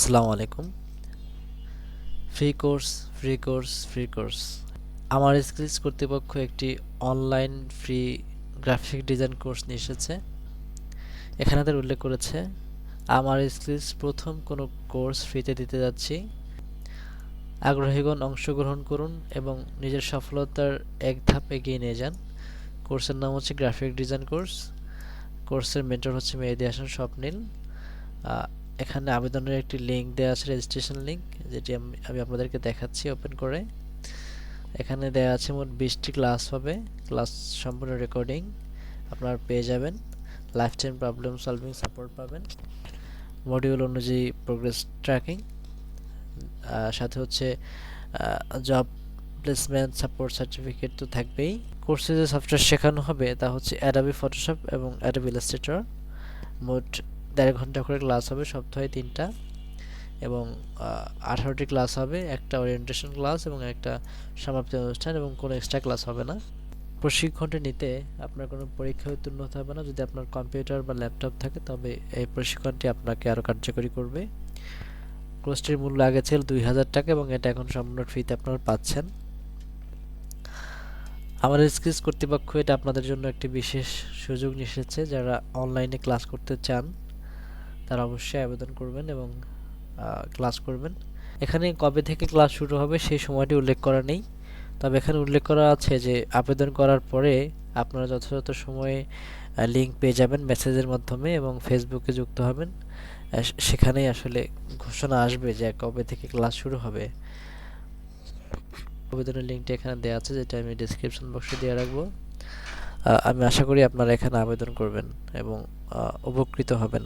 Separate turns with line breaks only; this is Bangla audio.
আসসালামু আলাইকুম। Free course free course free course আমার স্কিলস কর্তৃপক্ষ একটি online free graphic design course নিয়ে এসেছে। এখানে তাদের উল্লেখ করেছে, আমার স্কিলস প্রথম কোনো কোর্স ফ্রিতে দিতে যাচ্ছি। আগ্রহীগণ অংশগ্রহণ করুন এবং নিজের সফলতার এক ধাপ এগিয়ে নিয়ে যান। কোর্সের নাম হচ্ছে গ্রাফিক ডিজাইন কোর্স কোর্সের মেন্টর হচ্ছে মেহেদি হাসান স্বপ্নিল। এখানে আবেদনের একটি লিঙ্ক দেওয়া আছে রেজিস্ট্রেশন লিঙ্ক যেটি আমি আপনাদেরকে দেখাচ্ছি ওপেন করে। এখানে দেওয়া আছে মোট বিশটি ক্লাস হবে। ক্লাস সম্পূর্ণ রেকর্ডিং আপনারা পেয়ে যাবেন। Life time problem solving support পাবেন। মডিউল অনুযায়ী প্রোগ্রেস ট্র্যাকিং সাথে হচ্ছে জব প্লেসমেন্ট সাপোর্ট সার্টিফিকেট তো থাকবেই। কোর্সে যে সফটওয়্যার শেখানো হবে, তা হচ্ছে অ্যাডাবি ফটোশপ এবং অ্যাডাবি ইলাস্ট্রেটর মোট দেড় ঘণ্টা করে ক্লাস হবে, সপ্তাহে তিনটা। এবং আঠারোটি ক্লাস হবে, একটা ওরিয়েন্টেশন ক্লাস এবং একটা সমাপ্তি অনুষ্ঠান এবং কোনো এক্সট্রা ক্লাস হবে না। প্রশিক্ষণটি নিতে আপনার কোনো পরীক্ষায় উত্তীর্ণ হতে হবে না। যদি আপনার কম্পিউটার বা ল্যাপটপ থাকে, তবে এই প্রশিক্ষণটি আপনাকে আরও কার্যকরী করবে। কোর্সটির মূল্য আগে ছিল দুই হাজার টাকা এবং এটা এখন সম্পূর্ণ ফ্রিতে আপনারা পাচ্ছেন। আমাদের স্কিলস কর্তৃপক্ষ এটা আপনাদের জন্য একটি বিশেষ সুযোগ এসেছে যারা অনলাইনে ক্লাস করতে চান। তারা অবশ্যই আবেদন করবেন এবং ক্লাস করবেন। এখানে কবে থেকে ক্লাস শুরু হবে সেই সময়টি উল্লেখ করা নেই। তবে এখানে উল্লেখ করা আছে যে, আবেদন করার পরে আপনারা যথাযথ সময়ে লিঙ্ক পেয়ে যাবেন মেসেজের মাধ্যমে এবং ফেসবুকে যুক্ত হবেন। সেখানেই আসলে ঘোষণা আসবে যে কবে থেকে ক্লাস শুরু হবে। আবেদনের লিঙ্কটা এখানে দেওয়া আছে, যেটা আমি ডিসক্রিপশন বক্সে দিয়ে রাখব। আমি আশা করি আপনারা এখানে আবেদন করবেন এবং উপকৃত হবেন।